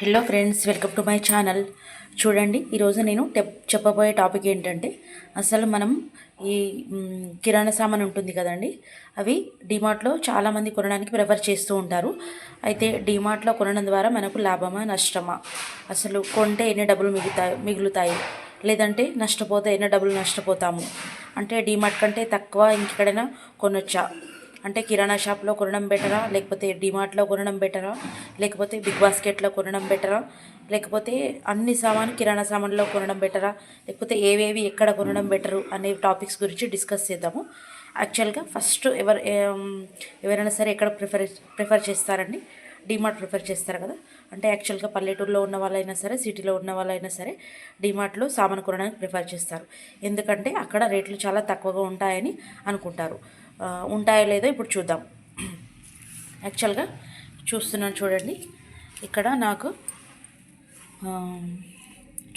Hello friends welcome to my channel చూడండి ఈరోజు నేను టెప్ చెప్పబోయే టాపిక్ ఏంటంటే అసలు మనం ఈ కిరాణా సామాన్ ఉంటుంది కదండి అవి డిమార్ట్లో చాలామంది కొనడానికి ప్రిఫర్ చేస్తూ ఉంటారు. అయితే డిమార్ట్లో కొనడం ద్వారా మనకు లాభమా నష్టమా? అసలు కొంటే ఎన్ని డబ్బులు మిగుతాయి మిగులుతాయి? లేదంటే నష్టపోతే ఎన్ని డబ్బులు నష్టపోతాము? అంటే డిమార్ట్ కంటే తక్కువ ఇంకెక్కడైనా కొనొచ్చా? అంటే కిరాణా షాప్లో కొనడం బెటరా? లేకపోతే డిమార్ట్లో కొనడం బెటరా? లేకపోతే బిగ్ బాస్కెట్లో కొనడం బెటరా? లేకపోతే అన్ని సామాన్ కిరాణా సామాన్లో కొనడం బెటరా? లేకపోతే ఏవేవి ఎక్కడ కొనడం బెటరు అనే టాపిక్స్ గురించి డిస్కస్ చేద్దాము. యాక్చువల్గా ఫస్ట్ ఎవరు ఎవరైనా సరే ఎక్కడ ప్రిఫర్ ప్రిఫర్ చేస్తారండి? డిమార్ట్ ప్రిఫర్ చేస్తారు కదా? అంటే యాక్చువల్గా పల్లెటూరులో ఉన్న వాళ్ళైనా సరే సిటీలో ఉన్న వాళ్ళైనా సరే డిమార్ట్లో సామాన్ కొనడానికి ప్రిఫర్ చేస్తారు. ఎందుకంటే అక్కడ రేట్లు చాలా తక్కువగా ఉంటాయని అనుకుంటారు. ఉంటాయో లేదో ఇప్పుడు చూద్దాం. యాక్చువల్గా చూస్తున్నాను చూడండి. ఇక్కడ నాకు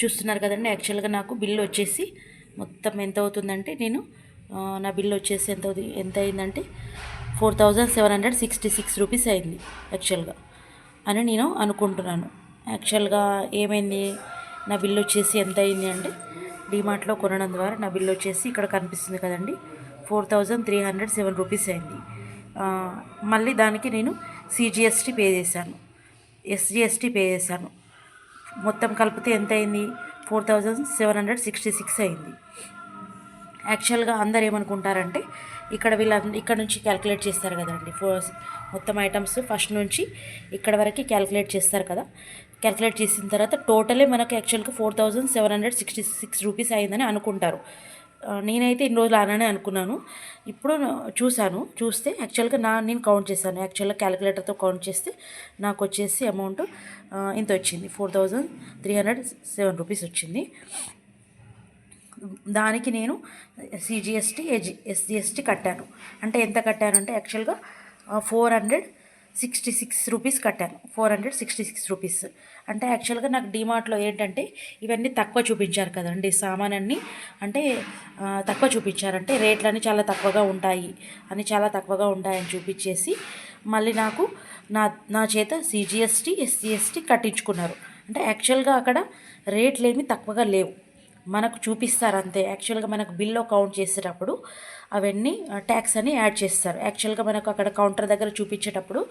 చూస్తున్నారు కదండి యాక్చువల్గా నాకు బిల్లు వచ్చేసి మొత్తం ఎంత అవుతుందంటే నేను నా బిల్లు వచ్చేసి ఎంత అవుతుంది ఎంత అయిందంటే four thousand seven hundred sixty six rupees అయింది యాక్చువల్గా అని నేను అనుకుంటున్నాను. యాక్చువల్గా ఏమైంది? నా బిల్లు వచ్చేసి ఎంత అయింది అంటే డిమార్ట్లో కొనడం ద్వారా నా బిల్లు వచ్చేసి ఇక్కడ కనిపిస్తుంది కదండి. Four thousand three hundred seven rupees అయింది. మళ్ళీ దానికి నేను సిజిఎస్టీ పే చేశాను. ఎస్జిఎస్టీ పే చేశాను. మొత్తం కలిపితే ఎంత అయింది four thousand seven hundred sixty six అయింది. యాక్చువల్గా అందరు ఏమనుకుంటారంటే ఇక్కడ వీళ్ళ ఇక్కడ నుంచి క్యాలిక్యులేట్ చేస్తారు కదండి. ఫోర్ మొత్తం ఐటమ్స్ ఫస్ట్ నుంచి ఇక్కడ వరకు క్యాలిక్యులేట్ చేస్తారు కదా. క్యాలిక్యులేట్ చేసిన తర్వాత టోటలే మనకు యాక్చువల్గా four thousand seven hundred sixty six rupees అయిందని అనుకుంటారు. నేనైతే ఇన్ని రోజులు అలానే అనుకున్నాను. ఇప్పుడు చూశాను. చూస్తే యాక్చువల్గా నా నేను కౌంట్ చేశాను. యాక్చువల్గా క్యాలిక్యులేటర్తో కౌంట్ చేస్తే నాకు వచ్చేసి అమౌంట్ ఇంత వచ్చింది. Four thousand three hundred seven rupees వచ్చింది. దానికి నేను సిజిఎస్టీ ఎజి ఎస్జిఎస్టీ కట్టాను. అంటే ఎంత కట్టాను అంటే యాక్చువల్గా four hundred sixty six rupees కట్టాను. Four hundred sixty six rupees. అంటే యాక్చువల్గా నాకు డిమార్ట్లో ఏంటంటే ఇవన్నీ తక్కువ చూపించారు కదండి. సామానన్ని అంటే తక్కువ చూపించారంటే రేట్లన్నీ చాలా తక్కువగా ఉంటాయి. అని చాలా తక్కువగా ఉంటాయని చూపించేసి మళ్ళీ నాకు నా నా చేత సిజిఎస్టీ ఎస్సీఎస్టీ కట్టించుకున్నారు. అంటే యాక్చువల్గా అక్కడ రేట్లు ఏమీ తక్కువగా లేవు. మనకు చూపిస్తారు అంతే. యాక్చువల్గా మనకు బిల్లో కౌంట్ చేసేటప్పుడు అవన్నీ ట్యాక్స్ అని యాడ్ చేస్తారు. యాక్చువల్గా మనకు అక్కడ కౌంటర్ దగ్గర చూపించేటప్పుడు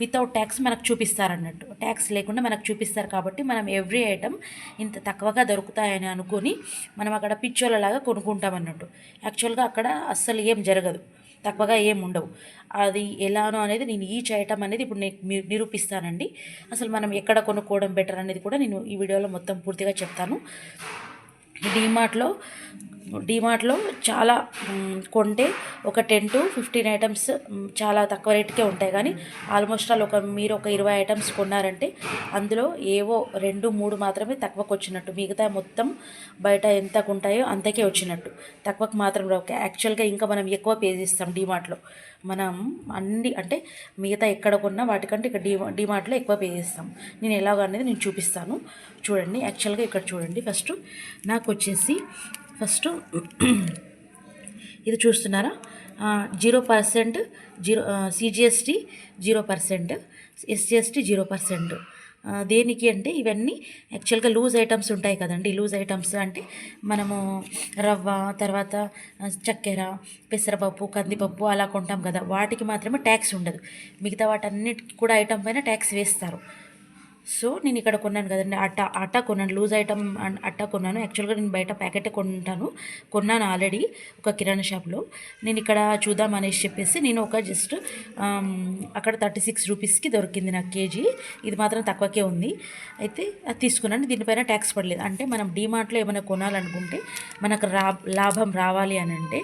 వితౌట్ ట్యాక్స్ మనకు చూపిస్తారు అన్నట్టు ట్యాక్స్ లేకుండా మనకు చూపిస్తారు కాబట్టి మనం ఎవ్రీ ఐటమ్ ఇంత తక్కువగా దొరుకుతాయని అనుకొని మనం అక్కడ పిచ్చోళ్ళలాగా కొనుక్కుంటాం అన్నట్టు యాక్చువల్గా అక్కడ అస్సలు ఏం జరగదు. తక్కువగా ఏం ఉండవు. అది ఎలానో అనేది నేను ఈచ్ ఐటమ్ అనేది ఇప్పుడు నేను నిరూపిస్తానండి. అసలు మనం ఎక్కడ కొనుక్కోవడం బెటర్ అనేది కూడా నేను ఈ వీడియోలో మొత్తం పూర్తిగా చెప్తాను. డీమార్ట్లో డీమార్ట్లో చాలా కొంటే ఒక టెన్ టు ఫిఫ్టీన్ ఐటమ్స్ చాలా తక్కువ రేట్కే ఉంటాయి. కానీ ఆల్మోస్ట్ ఆల్ ఒక మీరు ఒక ఇరవై ఐటమ్స్ కొన్నారంటే అందులో ఏవో రెండు మూడు మాత్రమే తక్కువకు వచ్చినట్టు. మిగతా మొత్తం బయట ఎంతకు ఉంటాయో అంతకే వచ్చినట్టు. తక్కువకు మాత్రం రావు. యాక్చువల్గా ఇంకా మనం ఎక్కువ పే చేస్తాం డీమార్ట్లో మనం అన్ని అంటే మిగతా ఎక్కడ కొన్నా వాటికంటే ఇక్కడ డీ డీమార్ట్లో ఎక్కువ పే చేస్తాం. నేను ఎలాగ అనేది నేను చూపిస్తాను. చూడండి యాక్చువల్గా ఇక్కడ చూడండి. ఫస్ట్ నాకు వచ్చేసి ఫస్ట్ ఇది చూస్తున్నారా? Zero percent zero CGST zero percent SGST zero percent. దేనికి అంటే ఇవన్నీ యాక్చువల్గా లూజ్ ఐటమ్స్ ఉంటాయి కదండి. లూజ్ ఐటమ్స్ అంటే మనము రవ్వ తర్వాత చక్కెర పెసరపప్పు కందిపప్పు అలా కొంటాం కదా. వాటికి మాత్రమే ట్యాక్స్ ఉండదు. మిగతా వాటన్నిటికి కూడా ఐటమ్ పైన ట్యాక్స్ వేస్తారు. సో నేను ఇక్కడ కొన్నాను కదండి. అట్ట అట్ట కొన్నాను. లూజ్ ఐటమ్ అన్- అట్ట కొన్నాను. యాక్చువల్గా నేను బయట ప్యాకెట్ కొంటాను. కొన్నాను ఆల్రెడీ ఒక కిరాణా షాప్లో. నేను ఇక్కడ చూద్దాం అనేసి చెప్పేసి నేను ఒక జస్ట్ అక్కడ థర్టీ సిక్స్ రూపీస్కి దొరికింది నాకు కేజీ. ఇది మాత్రం తక్కువకే ఉంది. అయితే అది తీసుకున్నాను. దీనిపైన ట్యాక్స్ పడలేదు. అంటే మనం డీమార్ట్లో ఏమైనా కొనాలనుకుంటే మనకు రా లాభం రావాలి అని అంటే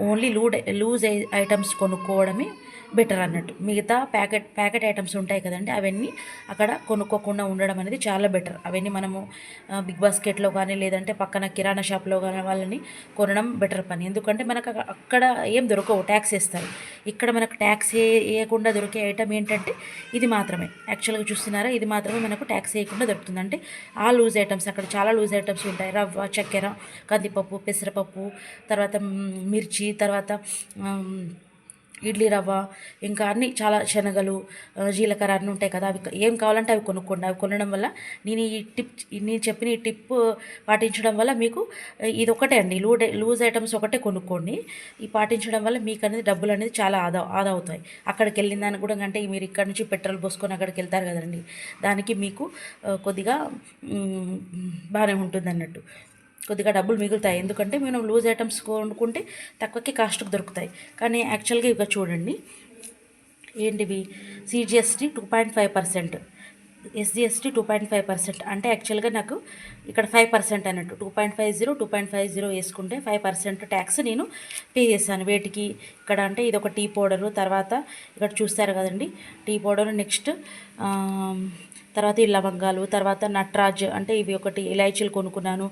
ఓన్లీ లూడ్ లూజ్ ఐ- ఐటమ్స్ కొనుక్కోవడమే బెటర్ అన్నట్టు. మిగతా ప్యాకెట్ ప్యాకెట్ ఐటమ్స్ ఉంటాయి కదండి అవన్నీ అక్కడ కొనుక్కోకుండా ఉండడం అనేది చాలా బెటర్. అవన్నీ మనము బిగ్ బాస్కెట్లో కానీ లేదంటే పక్కన కిరాణా షాప్లో కానీ వాళ్ళని కొనడం బెటర్ పని. ఎందుకంటే మనకు అక్కడ ఏం దొరకవు ట్యాక్స్ వేస్తారు. ఇక్కడ మనకు ట్యాక్స్ వేయకుండా దొరికే ఐటమ్ ఏంటంటే ఇది మాత్రమే. యాక్చువల్గా చూస్తున్నారా ఇది మాత్రమే మనకు ట్యాక్స్ వేయకుండా దొరుకుతుంది. అంటే ఆ లూజ్ ఐటమ్స్ అక్కడ చాలా లూజ్ ఐటమ్స్ ఉంటాయి. రవ్వ చక్కెర కందిపప్పు పెసరపప్పు తర్వాత మిర్చి తర్వాత ఇడ్లీ రవ్వ ఇంకా అన్ని చాలా శనగలు జీలకర్ర అన్నీ ఉంటాయి కదా. అవి ఏం కావాలంటే అవి కొనుక్కోండి. అవి కొనడం వల్ల నేను ఈ టిప్ నేను చెప్పిన ఈ టిప్ పాటించడం వల్ల మీకు ఇది ఒకటే అండి. లూడ్ లూజ్ ఐటమ్స్ ఒకటే కొనుక్కోండి. ఈ పాటించడం వల్ల మీకు అనేది డబ్బులు అనేది చాలా ఆదా ఆదా అవుతాయి. అక్కడికి వెళ్ళిన దానికి కూడా అంటే మీరు ఇక్కడ నుంచి పెట్రోల్ పోసుకొని అక్కడికి వెళ్తారు కదండి. దానికి మీకు కొద్దిగా బాగానే ఉంటుంది అన్నట్టు. కొద్దిగా డబ్బులు మిగులుతాయి. ఎందుకంటే మనం లూజ్ ఐటమ్స్ కొనుక్కుంటే తక్కువకి కాస్ట్కి దొరుకుతాయి. కానీ యాక్చువల్గా ఇక చూడండి. ఏంటివి? CGST two point five percent SGST two point five percent అంటే యాక్చువల్గా నాకు ఇక్కడ ఫైవ్ పర్సెంట్ అన్నట్టు. Two point five zero two point five zero వేసుకుంటే ఫైవ్ పర్సెంట్ ట్యాక్స్ నేను పే చేశాను. వేటికి ఇక్కడ అంటే ఇది ఒక టీ పౌడరు. తర్వాత ఇక్కడ చూస్తారు కదండి. టీ పౌడర్ నెక్స్ట్ తర్వాత ఈ లవంగాలు తర్వాత నట్రాజ్ అంటే ఇవి ఒకటి ఇలాచీలు కొనుక్కున్నాను.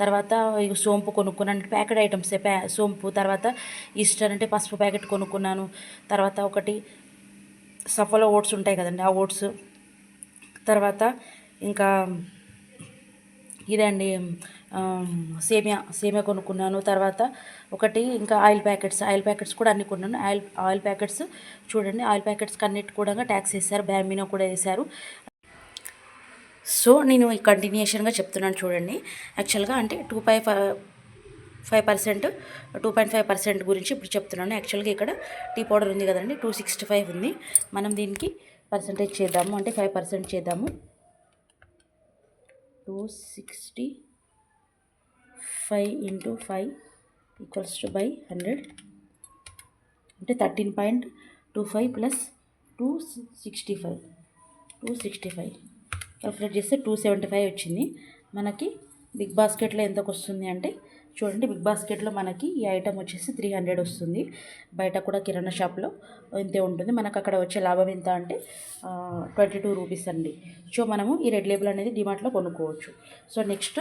తర్వాత సోంపు కొనుక్కున్నాను. ప్యాకెట్ ఐటమ్స్ ప్యా సోంపు తర్వాత ఈస్టర్ అంటే పసుపు ప్యాకెట్ కొనుక్కున్నాను. తర్వాత ఒకటి సఫలో ఓట్స్ ఉంటాయి కదండి ఆ ఓట్స్. తర్వాత ఇంకా ఇదండి సేమియా సేమియా కొనుక్కున్నాను. తర్వాత ఒకటి ఇంకా ఆయిల్ ప్యాకెట్స్ ఆయిల్ ప్యాకెట్స్ కూడా అన్ని కొన్నాను. ఆయిల్ ఆయిల్ ప్యాకెట్స్ చూడండి ఆయిల్ ప్యాకెట్స్కి అన్నిటి కూడా ట్యాక్స్ వేశారు బ్యామినో కూడా వేశారు. సో నేను ఈ కంటిన్యూషన్గా చెప్తున్నాను చూడండి. యాక్చువల్గా అంటే two five five percent two point five percent గురించి ఇప్పుడు చెప్తున్నాను. యాక్చువల్గా ఇక్కడ టీ పౌడర్ ఉంది కదండి టూ సిక్స్టీ ఫైవ్ ఉంది. మనం దీనికి పర్సంటేజ్ చేద్దాము. అంటే ఫైవ్ పర్సెంట్ చేద్దాము. Two sixty five into five equals to by hundred అంటే thirteen point two five plus two sixty five two sixty five calculate చేస్తే టూ సెవెంటీ ఫైవ్ వచ్చింది. మనకి బిగ్ బాస్కెట్లో ఎంతకు వస్తుంది అంటే చూడండి బిగ్ బాస్కెట్లో మనకి ఈ ఐటమ్ వచ్చేసి త్రీ హండ్రెడ్ వస్తుంది. బయట కూడా కిరాణా షాప్లో ఇంతే ఉంటుంది. మనకు అక్కడ వచ్చే లాభం ఎంత అంటే ట్వంటీ టూ రూపీస్ అండి. సో మనము ఈ రెడ్ లేబుల్ అనేది డిమార్ట్లో కొనుక్కోవచ్చు. సో నెక్స్ట్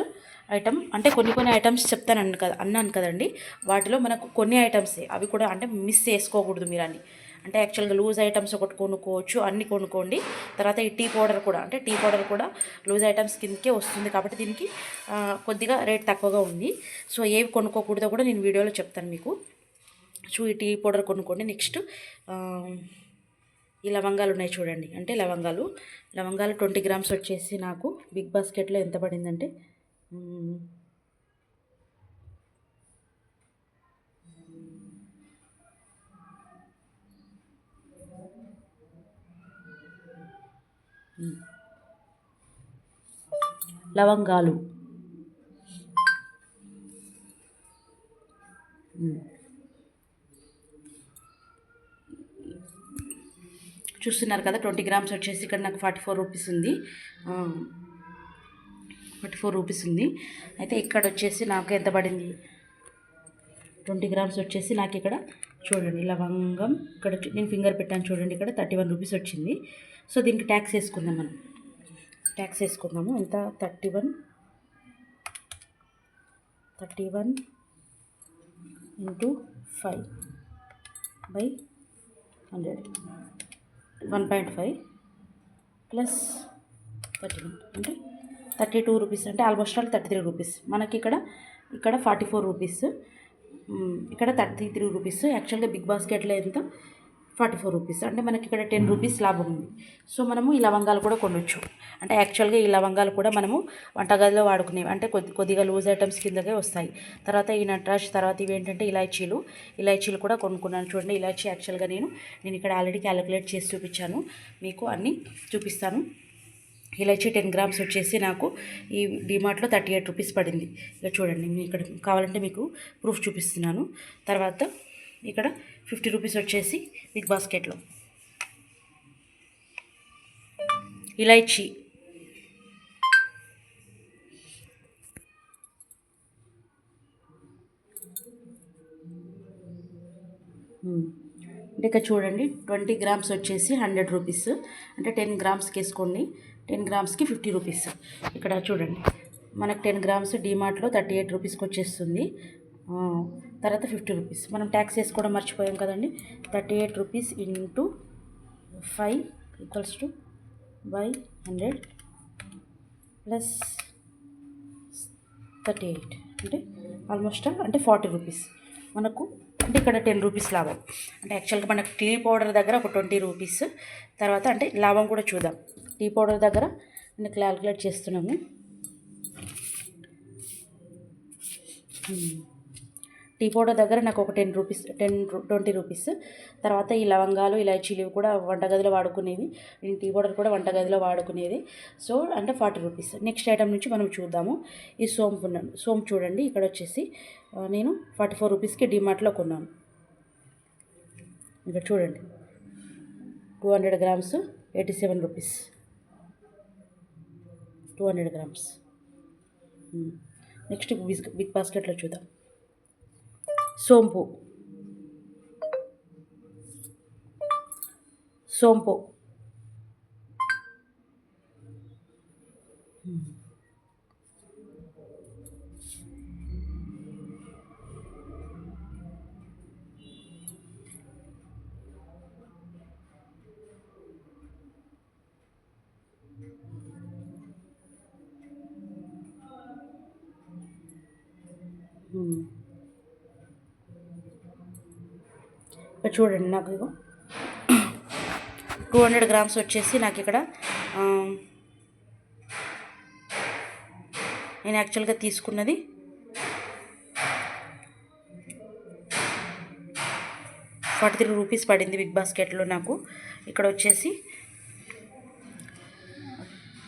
ఐటమ్ అంటే కొన్ని కొన్ని ఐటమ్స్ చెప్తాను కదా అన్నాను కదండి. వాటిలో మనకు కొన్ని ఐటమ్సే అవి కూడా అంటే మిస్ చేసుకోకూడదు మీరు అని అంటే యాక్చువల్గా లూజ్ ఐటమ్స్ ఒకటి కొనుక్కోవచ్చు అన్ని కొనుక్కోండి. తర్వాత ఈ టీ పౌడర్ కూడా అంటే టీ పౌడర్ కూడా లూజ్ ఐటమ్స్ కిందకే వస్తుంది కాబట్టి దీనికి కొద్దిగా రేట్ తక్కువగా ఉంది. సో ఏవి కొనుక్కోకూడదో కూడా నేను వీడియోలో చెప్తాను మీకు. సో ఈ టీ పౌడర్ కొనుక్కోండి. నెక్స్ట్ ఈ లవంగాలు ఉన్నాయి చూడండి. అంటే లవంగాలు లవంగాలు ట్వంటీ గ్రామ్స్ వచ్చేసి నాకు బిగ్ బాస్కెట్లో ఎంత పడిందంటే లవంగాలు. చూస్తున్నారు కదా ట్వంటీ గ్రామ్స్ వచ్చేసి ఇక్కడ నాకు ఫార్టీ ఫోర్ రూపీస్ ఉంది. ఫార్టీ ఫోర్ రూపీస్ ఉంది. అయితే ఇక్కడ వచ్చేసి నాకు ఎంత పడింది? ట్వంటీ గ్రామ్స్ వచ్చేసి నాకు ఇక్కడ చూడండి లవంగం. ఇక్కడ నేను ఫింగర్ పెట్టాను చూడండి ఇక్కడ థర్టీ వన్ రూపీస్ వచ్చింది. సో దీనికి ట్యాక్స్ వేసుకుందాం మనం. ట్యాక్స్ వేసుకుందాము. ఎంత? Thirty one. Thirty one into five by hundred. One point five plus thirty one. అంటే థర్టీ టూ రూపీస్. అంటే almost all thirty three rupees. మనకి ఇక్కడ ఇక్కడ ఫార్టీ ఫోర్ రూపీస్. ఇక్కడ థర్టీ త్రీ రూపీస్. యాక్చువల్గా బిగ్ బాస్కెట్లో ఎంత? Forty four rupees. అంటే మనకి ఇక్కడ టెన్ రూపీస్ లాభం ఉంది. సో మనము ఈ లవంగాలు కూడా కొనవచ్చు అంటే యాక్చువల్గా ఈ లవంగాలు కూడా మనము వంటగదిలో వాడుకునేవి. అంటే కొద్ది కొద్దిగా లూజ్ ఐటమ్స్ కిందకే వస్తాయి. తర్వాత ఈ నట్రాజ్ తర్వాత ఇవి ఏంటంటే ఇలాచీలు. ఇలాచీలు కూడా కొనుక్కున్నాను. చూడండి ఇలాచీ యాక్చువల్గా నేను నేను ఇక్కడ ఆల్రెడీ క్యాలిక్యులేట్ చేసి చూపించాను. మీకు అన్నీ చూపిస్తాను. ఇలాచీ టెన్ గ్రామ్స్ వచ్చేసి నాకు ఈ డిమార్ట్లో థర్టీ ఎయిట్ రూపీస్ పడింది. ఇక చూడండి ఇక్కడ కావాలంటే మీకు ప్రూఫ్ చూపిస్తున్నాను. తర్వాత ఇక్కడ ఫిఫ్టీ రూపీస్ వచ్చేసి బిగ్ బాస్కెట్లో. ఇలాచీ. ఇంకా అంటే ఇక్కడ చూడండి ట్వంటీ గ్రామ్స్ వచ్చేసి హండ్రెడ్ రూపీస్. అంటే టెన్ గ్రామ్స్కి వేసుకోండి టెన్ గ్రామ్స్కి ఫిఫ్టీ రూపీస్. ఇక్కడ చూడండి మనకు టెన్ గ్రామ్స్ డిమార్ట్లో థర్టీ ఎయిట్ రూపీస్కి వచ్చేస్తుంది. తర్వాత ఫిఫ్టీ రూపీస్. మనం ట్యాక్స్ వేసుకోవడం మర్చిపోయాం కదండి. Thirty eight rupees into five equals to by hundred plus thirty eight. అంటే ఆల్మోస్ట్ అంటే ఫార్టీ రూపీస్. మనకు అంటే ఇక్కడ టెన్ రూపీస్ లాభం. అంటే యాక్చువల్గా మనకు టీ పౌడర్ దగ్గర ఒక ట్వంటీ రూపీస్. తర్వాత అంటే లాభం కూడా చూద్దాం. టీ పౌడర్ దగ్గర నేను క్యాల్కులేట్ చేస్తున్నాము టీ పౌడర్ దగ్గర నాకు ఒక ten rupees ten twenty rupees. తర్వాత ఈ లవంగాలు ఇలాచీలు కూడా వంటగదిలో వాడుకునేవి. నేను టీ పౌడర్ కూడా వంటగదిలో వాడుకునేది. సో అంటే ఫార్టీ రూపీస్. నెక్స్ట్ ఐటమ్ నుంచి మనం చూద్దాము. ఈ సోంపు ఉన్నాను సోంపు చూడండి. ఇక్కడ వచ్చేసి నేను ఫార్టీ ఫోర్ రూపీస్కి డిమార్ట్లో కొన్నాను. ఇక్కడ చూడండి. Two hundred grams eighty seven rupees. Two hundred grams. Next big big బాస్కెట్లో చూద్దాం. సోంపు. సోంపు. ఇక్కడ చూడండి నాకు ఇగో. టూ హండ్రెడ్ గ్రామ్స్ వచ్చేసి నాకు ఇక్కడ నేను యాక్చువల్గా తీసుకున్నది ఫార్టీ త్రీ రూపీస్ పడింది బిగ్ బాస్కెట్లో నాకు. ఇక్కడ వచ్చేసి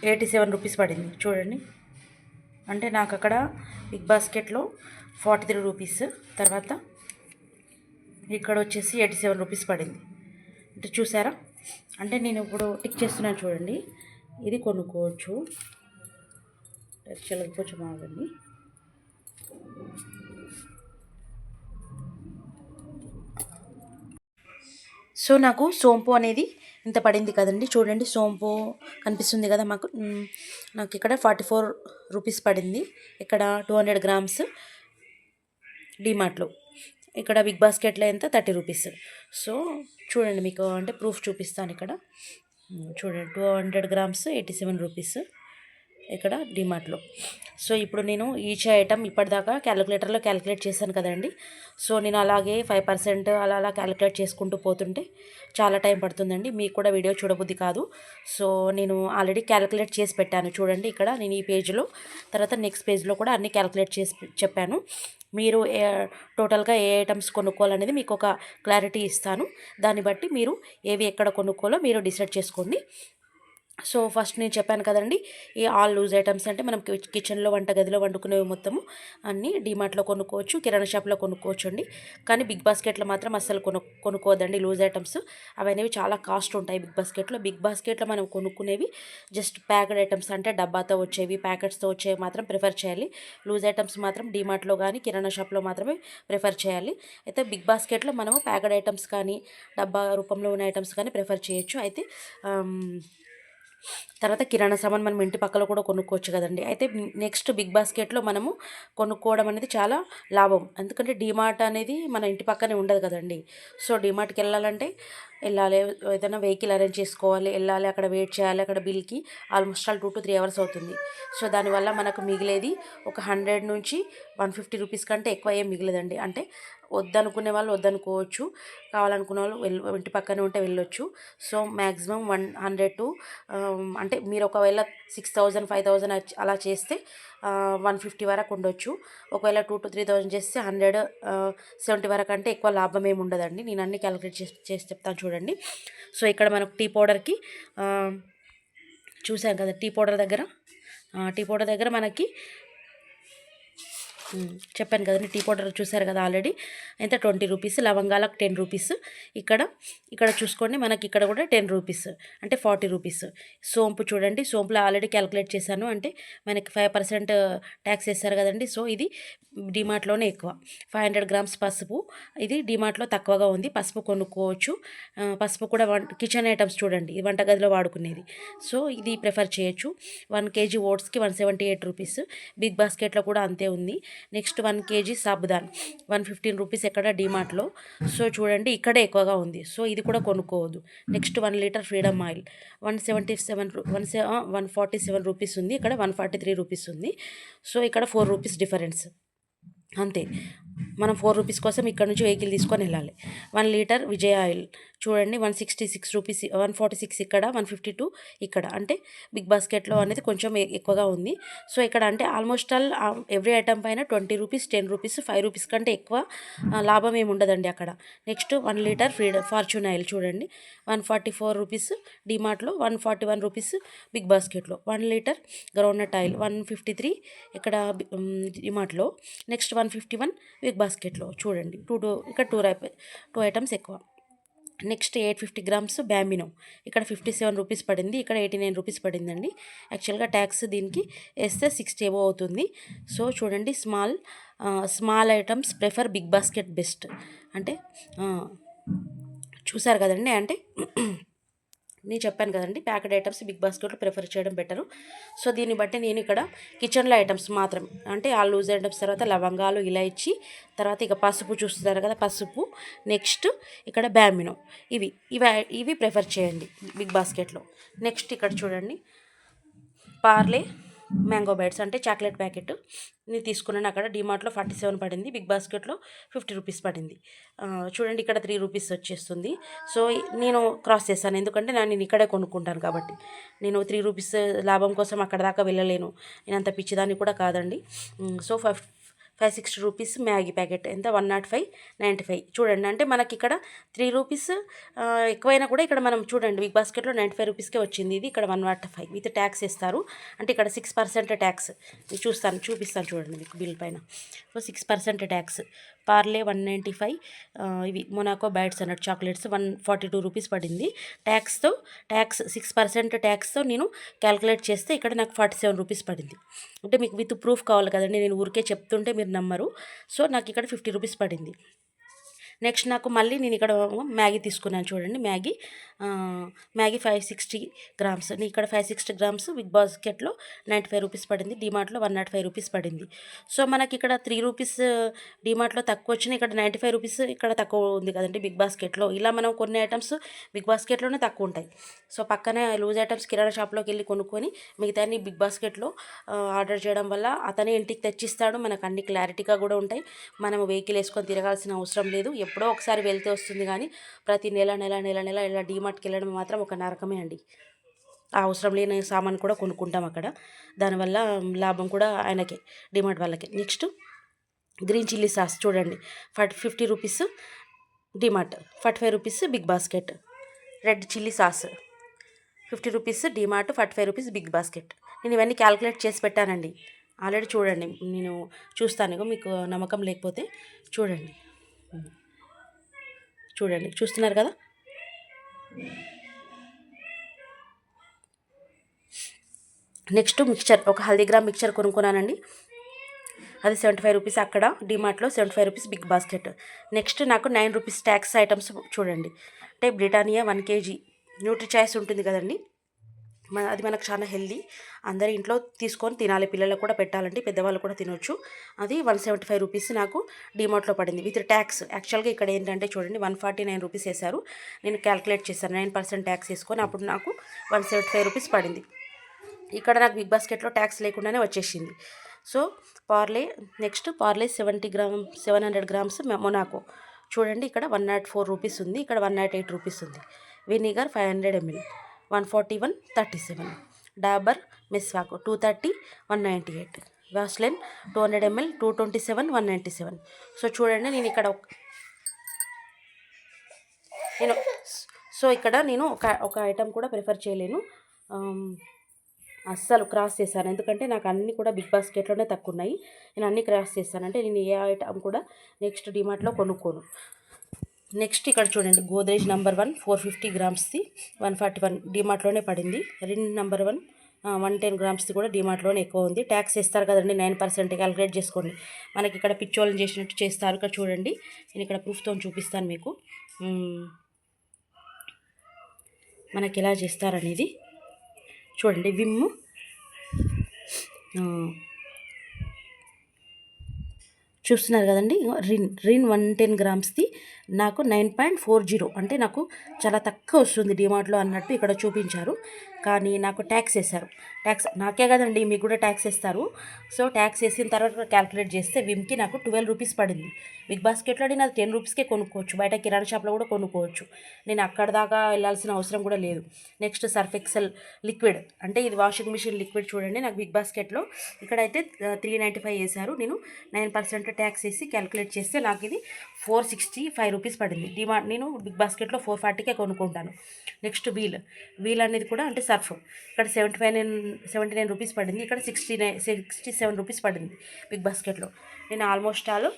ఎయిటీ సెవెన్ రూపీస్ పడింది. చూడండి. అంటే నాకు అక్కడ బిగ్ బాస్కెట్లో ఫార్టీ త్రీ రూపీస్. తర్వాత ఇక్కడ వచ్చేసి ఎయిటీ సెవెన్ రూపీస్ పడింది. అంటే చూసారా? అంటే నేను ఇప్పుడు టిక్ చేస్తున్నాను చూడండి. ఇది కొనుక్కోవచ్చు. యాక్చువల్గా కొంచెం ఆగండి సో నాకు సోంపు అనేది ఇంత పడింది కదండి. చూడండి సోంపు కనిపిస్తుంది కదా మాకు. నాకు ఇక్కడ ఫార్టీ ఫోర్ రూపీస్ పడింది. ఇక్కడ టూ హండ్రెడ్ గ్రామ్స్ డిమార్ట్లో. ఇక్కడ బిగ్ బాస్కెట్లో ఎంత? Thirty rupees. సో చూడండి మీకు అంటే ప్రూఫ్ చూపిస్తాను ఇక్కడ. చూడండి two hundred grams eighty seven rupees. ఇక్కడ డిమార్ట్లో సో ఇప్పుడు నేను ఈచ్ ఐటమ్ ఇప్పటిదాకా క్యాలిక్యులేటర్లో క్యాలిక్యులేట్ చేశాను కదండి. సో నేను అలాగే ఫైవ్ పర్సెంట్ అలా అలా క్యాలిక్యులేట్ చేసుకుంటూ పోతుంటే చాలా టైం పడుతుందండి. మీకు కూడా వీడియో చూడబుద్ధి కాదు. సో నేను ఆల్రెడీ క్యాలిక్యులేట్ చేసి పెట్టాను. చూడండి ఇక్కడ నేను ఈ పేజ్లో తర్వాత నెక్స్ట్ పేజ్లో కూడా అన్ని క్యాలిక్యులేట్ చేసి చెప్పాను. మీరు ఏ- టోటల్గా ఏ ఐటమ్స్ కొనుక్కోవాలనేది మీకు ఒక క్లారిటీ ఇస్తాను. దాన్ని బట్టి మీరు ఏవి ఎక్కడ కొనుక్కోవాలో మీరు డిసైడ్ చేసుకోండి. సో ఫస్ట్ నేను చెప్పాను కదండి ఈ ఆల్ లూజ్ ఐటమ్స్ అంటే మనం కిచెన్లో కిచెన్లో వంటగదిలో వండుకునేవి మొత్తము అన్నీ డిమార్ట్లో కొనుక్కోవచ్చు కిరాణా షాప్లో కొనుక్కోవచ్చు అండి. కానీ బిగ్ బాస్కెట్లో మాత్రం అస్సలు కొను కొనుక్కోదండి లూజ్ ఐటమ్స్. అవి అనేవి చాలా కాస్ట్ ఉంటాయి బిగ్ బాస్కెట్లో. బిగ్ బాస్కెట్లో మనం కొనుక్కునేవి జస్ట్ ప్యాకెడ్ ఐటమ్స్ అంటే డబ్బాతో వచ్చేవి ప్యాకెట్స్తో వచ్చేవి మాత్రం ప్రిఫర్ చేయాలి. లూజ్ ఐటమ్స్ మాత్రం డిమార్ట్లో కానీ కిరాణా షాప్లో మాత్రమే ప్రిఫర్ చేయాలి. అయితే బిగ్ బాస్కెట్లో మనము ప్యాకెడ్ ఐటమ్స్ కానీ డబ్బా రూపంలో ఉన్న ఐటమ్స్ కానీ ప్రిఫర్ చేయొచ్చు. అయితే తర్వాత కిరాణా సామాన్ మనం ఇంటి పక్కలో కూడా కొనుక్కోవచ్చు కదండి. అయితే నెక్స్ట్ బిగ్ బాస్కెట్లో మనము కొనుక్కోవడం అనేది చాలా లాభం. ఎందుకంటే డిమార్ట్ అనేది మన ఇంటి పక్కనే ఉండదు కదండి. సో డిమార్ట్కి వెళ్ళాలంటే వెళ్ళాలి ఏదైనా వెహికల్ అరేంజ్ చేసుకోవాలి వెళ్ళాలి అక్కడ వెయిట్ చేయాలి అక్కడ బిల్కి almost all two to three hours అవుతుంది. సో దానివల్ల మనకు మిగిలేది ఒక హండ్రెడ్ నుంచి వన్ ఫిఫ్టీ రూపీస్ కంటే ఎక్కువ ఏం మిగిలేదండి. అంటే వద్దనుకునే వాళ్ళు వద్దనుకోవచ్చు. కావాలనుకునే వాళ్ళు వెళ్ళ ఇంటి పక్కనే ఉంటే వెళ్ళొచ్చు. So maximum one hundred to అంటే మీరు ఒకవేళ సిక్స్ థౌజండ్ ఫైవ్ థౌజండ్ అలా చేస్తే వన్ ఫిఫ్టీ వరకు ఉండొచ్చు. ఒకవేళ టూ టు త్రీ థౌజండ్ చేస్తే హండ్రెడ్ సెవెంటీ వరకు అంటే ఎక్కువ లాభం ఏమి ఉండదండి. నేను అన్ని క్యాలిక్యులేట్ చేసి చేసి చెప్తాను చూడండి. సో ఇక్కడ మనకు టీ పౌడర్కి చూసాం కదా టీ పౌడర్ దగ్గర? టీ పౌడర్ దగ్గర మనకి చెప్పాను కదండి టీ పౌడర్ చూసారు కదా ఆల్రెడీ? ఎంత? Twenty rupees. లవంగాలకు ten rupees. ఇక్కడ ఇక్కడ చూసుకోండి మనకి ఇక్కడ కూడా టెన్ రూపీస్. అంటే ఫార్టీ రూపీస్. సోంపు చూడండి సోంపులో ఆల్రెడీ క్యాలిక్యులేట్ చేశాను. అంటే మనకి ఫైవ్ పర్సెంట్ ట్యాక్స్ వేస్తారు కదండి. సో ఇది డిమార్ట్లోనే ఎక్కువ. ఫైవ్ హండ్రెడ్ గ్రామ్స్ పసుపు. ఇది డిమార్ట్లో తక్కువగా ఉంది. పసుపు కొనుక్కోవచ్చు. పసుపు కూడా వన్ కిచెన్ ఐటమ్స్ చూడండి. ఇది వంటగదిలో వాడుకునేది. సో ఇది ప్రిఫర్ చేయొచ్చు. One KG ఓట్స్కి one seventy eight rupees. Big బాస్కెట్లో కూడా అంతే ఉంది. నెక్స్ట్ వన్ కేజీ సాబుదాన్. వన్ ఫిఫ్టీన్ రూపీస్ ఎక్కడ డిమార్ట్లో. సో చూడండి ఇక్కడే ఎక్కువగా ఉంది. సో ఇది కూడా కొనుక్కోవద్దు. Next one litre Freedom oil. One seventy seven one సె వన్ ఫార్టీ సెవెన్ రూపీస్ ఉంది. ఇక్కడ వన్ ఫార్టీ త్రీ రూపీస్ ఉంది. సో ఇక్కడ ఫోర్ రూపీస్ డిఫరెన్స్. అంతే. మనం ఫోర్ రూపీస్ కోసం ఇక్కడ నుంచి వెహికల్ తీసుకొని వెళ్ళాలి. వన్ లీటర్ విజయ్ ఆయిల్ చూడండి one sixty six rupees one forty six ఇక్కడ వన్ ఫిఫ్టీ టూ ఇక్కడ. అంటే బిగ్ బాస్కెట్లో అనేది కొంచెం ఎక్కువగా ఉంది. సో ఇక్కడ అంటే ఆల్మోస్ట్ ఆల్ ఎవ్రీ ఐటమ్ పైన twenty rupees ten rupees five rupees కంటే ఎక్కువ లాభం ఏమి ఉండదండి అక్కడ. నెక్స్ట్ వన్ లీటర్ ఫ్రీడ ఫార్చ్యూన్ ఆయిల్ చూడండి. One forty four rupees డిమార్ట్లో one forty one rupees big బాస్కెట్లో. One litre groundnut oil one fifty three ఇక్కడ డిమార్ట్లో. Next one fifty one big బాస్కెట్లో చూడండి. టూ టూ ఇక్కడ టూ టూ ఐటమ్స్ ఎక్కువ. Next eight fifty grams Bambino. ఇక్కడ fifty seven rupees పడింది ఇక్కడ eighty nine rupees పడిందండి. యాక్చువల్గా tax దీనికి వేస్తే సిక్స్టీ ఏవో అవుతుంది. సో చూడండి small small items prefer big basket best. అంటే చూసారు కదండి అంటే నేను చెప్పాను కదండి ప్యాకెడ్ ఐటమ్స్ బిగ్ బాస్కెట్లో ప్రిఫర్ చేయడం బెటరు. సో దీన్ని బట్టి నేను ఇక్కడ కిచెన్లో ఐటమ్స్ మాత్రం అంటే ఆ లూజ్ ఐటమ్స్ తర్వాత లవంగాలు ఇలాచి తర్వాత ఇక పసుపు చూస్తున్నారు కదా పసుపు. నెక్స్ట్ ఇక్కడ బ్యామినో. ఇవి ఇవి ఇవి ప్రిఫర్ చేయండి బిగ్ బాస్కెట్లో. నెక్స్ట్ ఇక్కడ చూడండి పార్లే. మ్యాంగో బైట్స్ అంటే చాక్లెట్ ప్యాకెట్ నేను తీసుకున్నాను. అక్కడ డిమార్ట్లో ఫార్టీ సెవెన్ పడింది. బిగ్ బాస్కెట్లో ఫిఫ్టీ రూపీస్ పడింది. చూడండి ఇక్కడ త్రీ రూపీస్ వచ్చేస్తుంది. సో నేను క్రాస్ చేశాను. ఎందుకంటే నేను నేను ఇక్కడే కొనుక్కుంటాను కాబట్టి. నేను త్రీ రూపీస్ లాభం కోసం అక్కడ దాకా వెళ్ళలేను. నేను అంత పిచ్చిదాన్ని కూడా కాదండి. So so five sixty rupees Maggi packet. ఎంత? One nought five ninety five. చూడండి అంటే మనకి ఇక్కడ త్రీ రూపీస్ ఎక్కువైనా కూడా ఇక్కడ మనం చూడండి బిగ్ బాస్కెట్లో నైంటీ ఫైవ్ రూపీస్కే వచ్చింది. ఇది ఇక్కడ one nought five. With tax ఇస్తారు అంటే ఇక్కడ సిక్స్ పర్సెంట్ ట్యాక్స్. చూస్తాను చూపిస్తాను చూడండి మీకు బిల్ పైన. So six percent tax. Parle one ninety five ఇవి మొనాకో బ్యాట్స్ అన్నట్టు chocolates one forty two rupees పడింది. ట్యాక్స్తో ట్యాక్స్ సిక్స్ పర్సెంట్ ట్యాక్స్తో నేను క్యాల్కులేట్ చేస్తే ఇక్కడ నాకు ఫార్టీ సెవెన్ రూపీస్ పడింది. అంటే మీకు విత్ ప్రూఫ్ కావాలి కదండి నేను ఊరికే చెప్తుంటే మీరు నమ్మరు. సో నాకు ఇక్కడ ఫిఫ్టీ రూపీస్ పడింది. నెక్స్ట్ నాకు మళ్ళీ నేను ఇక్కడ మ్యాగీ తీసుకున్నాను చూడండి Maggi. Maggi five sixty grams నేను ఇక్కడ ఫైవ్ సిక్స్టీ గ్రామ్స్ బిగ్ బాస్కెట్లో నైంటీ ఫైవ్ రూపీస్ పడింది డిమార్ట్లో వన్ నాట్ ఫైవ్ రూపీస్ పడింది. సో మనకి ఇక్కడ త్రీ రూపీస్ డిమార్ట్లో తక్కువ వచ్చినాయి ఇక్కడ నైంటీ ఫైవ్ రూపీస్ ఇక్కడ తక్కువ ఉంది కదండి బిగ్ బాస్కెట్లో ఇలా మనం కొన్ని ఐటమ్స్ బిగ్ బాస్కెట్లోనే తక్కువ ఉంటాయి. సో పక్కనే లూజ్ ఐటమ్స్ కిరాణా షాప్లోకి వెళ్ళి కొనుక్కొని మిగతాన్ని బిగ్ బాస్కెట్లో ఆర్డర్ చేయడం వల్ల అతనే ఇంటికి తెచ్చిస్తాడు. మనకు అన్ని క్లారిటీగా కూడా ఉంటాయి. మనం వెహికల్ వేసుకొని తిరగాల్సిన అవసరం లేదు. ఎప్పుడో ఒకసారి వెళ్తే వస్తుంది కానీ ప్రతి నెల నెల నెల నెల ఇలా డీమార్ట్కి వెళ్ళడం మాత్రం ఒక నరకమే అండి. అవసరం లేని సామాన్ కూడా కొనుక్కుంటాం అక్కడ. దానివల్ల లాభం కూడా ఆయనకే డిమార్ట్ వాళ్ళకే. నెక్స్ట్ గ్రీన్ చిల్లీ సాస్ చూడండి. Forty fifty rupees DMart forty five rupees big basket. Red chilli sauce fifty rupees DMart forty five rupees big basket. నేను ఇవన్నీ క్యాలిక్యులేట్ చేసి పెట్టానండి. ఆల్రెడీ చూడండి నేను చూస్తాను. మీకు నమ్మకం లేకపోతే చూడండి. చూడండి చూస్తున్నారు కదా? నెక్స్ట్ మిక్చర్ ఒక హల్దీగ్రామ్ మిక్చర్ కొనుక్కున్నానండి. అది సెవెంటీ ఫైవ్ రూపీస్ అక్కడ డిమార్ట్లో seventy five rupees big basket. Next నాకు నైన్ రూపీస్ ట్యాక్స్ ఐటమ్స్ చూడండి. అంటే Britannia one KG. Nutri Choice ఉంటుంది కదండి? మన అది మనకు చాలా హెల్దీ. అందరి ఇంట్లో తీసుకొని తినాలి. పిల్లలకు కూడా పెట్టాలంటే పెద్దవాళ్ళు కూడా తినొచ్చు. అది వన్ సెవెంటీ ఫైవ్ రూపీస్ నాకు డిమార్ట్లో పడింది. With tax. యాక్చువల్గా ఇక్కడ ఏంటంటే చూడండి వన్ ఫార్టీ నైన్ రూపీస్ వేశారు. నేను క్యాల్కులేట్ చేశాను. నైన్ పర్సెంట్ ట్యాక్స్ వేసుకొని అప్పుడు నాకు వన్ సెవెంటీ ఫైవ్ రూపీస్ పడింది. ఇక్కడ నాకు బిగ్ బాస్కెట్లో ట్యాక్స్ లేకుండానే వచ్చేసింది. So Parle next Parle seventy gram seven hundred grams Monaco. చూడండి ఇక్కడ వన్ నాట్ ఫోర్ రూపీస్ ఉంది. ఇక్కడ వన్ నాట్ ఎయిట్ రూపీస్ ఉంది. Vinegar five hundred ML. One forty one thirty seven. Dabur Meswak two thirty one ninety eight. Vaseline two hundred ML two twenty seven one ninety seven. So చూడండి నేను ఇక్కడ ఒక- నేను so ఇక్కడ నేను ఒక ఒక ఐటమ్ కూడా ప్రిఫర్ చేయలేను. అస్సలు క్రాస్ చేశాను. ఎందుకంటే నాకు అన్నీ కూడా బిగ్ బాస్కెట్లోనే తక్కువ ఉన్నాయి. నేను అన్నీ క్రాస్ చేశాను. అంటే నేను ఏ ఐటమ్ కూడా నెక్స్ట్ డిమార్ట్లో కొనుక్కోను. నెక్స్ట్ ఇక్కడ చూడండి Godrej number one four fifty గ్రామ్స్ది one forty one డిమార్ట్లోనే పడింది. Rin number one one ten గ్రామ్స్ది కూడా డిమార్ట్లోనే ఎక్కువ ఉంది. ట్యాక్స్ ఇస్తారు కదండి నైన్ పర్సెంట్ క్యాలిక్యులేట్ చేసుకోండి. మనకి ఇక్కడ పిచ్చోళ్ళని చేసినట్టు చేస్తారు. ఇక్కడ చూడండి నేను ఇక్కడ ప్రూఫ్తో చూపిస్తాను మీకు. మనకి ఎలా చేస్తారనేది. చూడండి విమ్ చూస్తున్నారు కదండి రిన్ రిన్ వన్ టెన్ గ్రామ్స్ది నాకు నైన్ పాయింట్ ఫోర్ జీరో. అంటే నాకు చాలా తక్కువ వస్తుంది డిమార్ట్లో అన్నట్టు ఇక్కడ చూపించారు. కానీ నాకు ట్యాక్స్ వేశారు. ట్యాక్స్ నాకే కదండి మీకు కూడా ట్యాక్స్ వేస్తారు. సో ట్యాక్స్ వేసిన తర్వాత క్యాలిక్యులేట్ చేస్తే విమ్కి నాకు ట్వెల్వ్ రూపీస్ పడింది. బిగ్ బాస్కెట్లో నేను అది టెన్ రూపీస్కే కొనుక్కోవచ్చు. బయట కిరాణా షాప్లో కూడా కొనుక్కోవచ్చు. నేను అక్కడ దాకా వెళ్ళాల్సిన అవసరం కూడా లేదు. Next Surf Excel liquid. అంటే ఇది వాషింగ్ మిషన్ లిక్విడ్ చూడండి. నాకు బిగ్ బాస్కెట్లో ఇక్కడైతే త్రీ నైంటీ ఫైవ్ వేశారు. నేను నైన్ పర్సెంట్ ట్యాక్స్ వేసి క్యాలిక్యులేట్ చేస్తే నాకు ఇది ఫోర్ సిక్స్టీ ఫైవ్ రూపీస్ పడింది. డిమాండ్ నేను బిగ్ బాస్కెట్లో ఫోర్ ఫార్టీకే కొనుక్కుంటాను. నెక్స్ట్ వీల్ వీల్ అనేది కూడా అంటే సర్ఫ్ ఇక్కడ seventy five nine seventy nine rupees పడింది. ఇక్కడ sixty nine sixty seven rupees పడింది బిగ్ బాస్కెట్లో నేను ఆల్మోస్ట్ ఆల్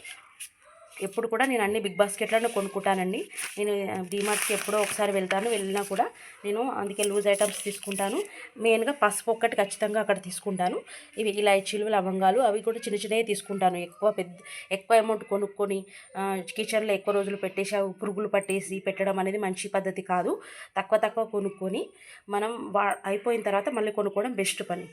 ఎప్పుడు కూడా నేను అన్ని బిగ్ బాస్కెట్లను కొనుక్కుంటానండి. నేను డిమార్ట్కి ఎప్పుడో ఒకసారి వెళ్తాను వెళ్ళినా కూడా నేను అందుకే లూజ్ ఐటమ్స్ తీసుకుంటాను. మెయిన్గా పసుపు ఒక్కటి ఖచ్చితంగా అక్కడ తీసుకుంటాను. ఇవి ఇలాచీలు లవంగాలు అవి కూడా చిన్న చిన్నవి తీసుకుంటాను. ఎక్కువ పెద్ద ఎక్కువ అమౌంట్ కొనుక్కొని కిచెన్లో ఎక్కువ రోజులు పెట్టేసి అవి పురుగులు పట్టేసి పెట్టడం అనేది మంచి పద్ధతి కాదు. తక్కువ తక్కువ కొనుక్కొని మనం వా అయిపోయిన తర్వాత మళ్ళీ కొనుక్కోవడం బెస్ట్ పని.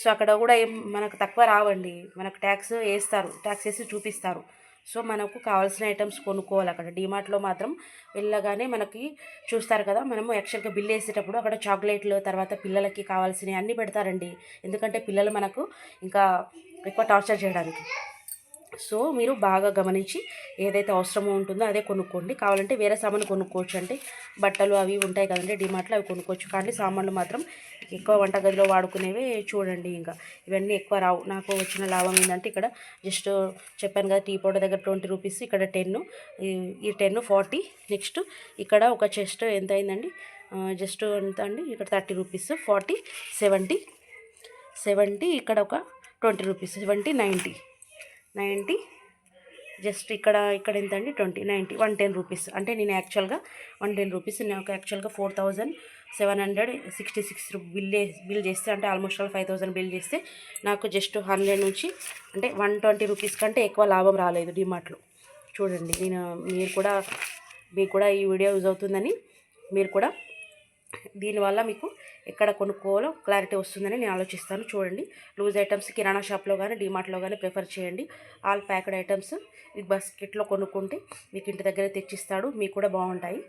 సో అక్కడ కూడా ఏం మనకు తక్కువ రావండి. మనకు ట్యాక్స్ వేస్తారు. ట్యాక్స్ వేసి చూపిస్తారు. సో మనకు కావాల్సిన ఐటమ్స్ కొనుక్కోవాలి అక్కడ. డిమార్ట్లో మాత్రం వెళ్ళగానే మనకి చూస్తారు కదా మనము యాక్చువల్గా బిల్ వేసేటప్పుడు అక్కడ చాక్లెట్లు తర్వాత పిల్లలకి కావాల్సినవి అన్నీ పెడతారండి. ఎందుకంటే పిల్లలు మనకు ఇంకా ఎక్కువ టార్చర్ చేయడానికి. సో మీరు బాగా గమనించి ఏదైతే అవసరమో ఉంటుందో అదే కొనుక్కోండి. కావాలంటే వేరే సామాన్లు కొనుక్కోవచ్చు అంటే బట్టలు అవి ఉంటాయి కదండి డిమార్ట్లో అవి కొనుక్కోవచ్చు. కానీ సామాన్లు మాత్రం ఎక్కువ వంటగదిలో వాడుకునేవి చూడండి ఇంకా. ఇవన్నీ ఎక్కువ రావు. నాకు వచ్చిన లాభం ఏంటంటే ఇక్కడ జస్ట్ చెప్పాను కదా టీ పౌడర్ దగ్గర ట్వంటీ రూపీస్ ఇక్కడ టెన్ ఈ టెన్ ఫార్టీ నెక్స్ట్ ఇక్కడ ఒక చెస్ట్ ఎంత అయిందండి? జస్ట్ ఎంత అండి? ఇక్కడ thirty rupees forty seventy seventy ఇక్కడ ఒక twenty rupees seventy ninety. Ninety. Just ఇక్కడ ఇక్కడ ఎంత అండి twenty ninety. One ten rupees. అంటే నేను యాక్చువల్గా వన్ టెన్ రూపీస్ నాకు యాక్చువల్గా four thousand seven hundred sixty six bill bill చేస్తే అంటే almost all five thousand bill చేస్తే నాకు జస్ట్ హండ్రెడ్ నుంచి అంటే వన్ ట్వంటీ రూపీస్ కంటే ఎక్కువ లాభం రాలేదు డిమార్ట్లో. చూడండి నేను మీరు కూడా మీకు కూడా ఈ వీడియో యూజ్ అవుతుందని మీరు కూడా దీనివల్ల మీకు ఎక్కడ కొనుక్కోవాలో క్లారిటీ వస్తుందని నేను ఆలోచిస్తాను. చూడండి లూజ్ ఐటమ్స్ కిరాణా షాప్లో కానీ డిమార్ట్లో కానీ ప్రిఫర్ చేయండి. ఆల్ ప్యాక్డ్ ఐటమ్స్ మీకు బాస్కెట్లో కొనుక్కుంటే మీకు ఇంటి దగ్గర తెచ్చిస్తాడు. మీకు కూడా బాగుంటాయి.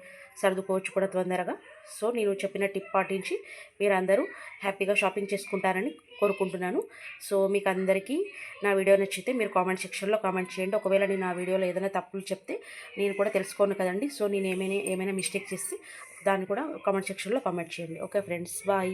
సర్దుకోవచ్చు కూడా తొందరగా. సో నేను చెప్పిన టిప్ పాటించి మీరందరూ హ్యాపీగా షాపింగ్ చేసుకుంటారని కోరుకుంటున్నాను. సో మీకు అందరికీ నా వీడియో నచ్చితే మీరు కామెంట్ సెక్షన్లో కామెంట్ చేయండి. ఒకవేళ నేను నా వీడియోలో ఏదైనా తప్పులు చెప్తే నేను కూడా తెలుసుకోను కదండి. సో నేను ఏమైనా ఏమైనా మిస్టేక్ చేస్తే దాన్ని కూడా కామెంట్ సెక్షన్లో కామెంట్ చేయండి. Okay friends bye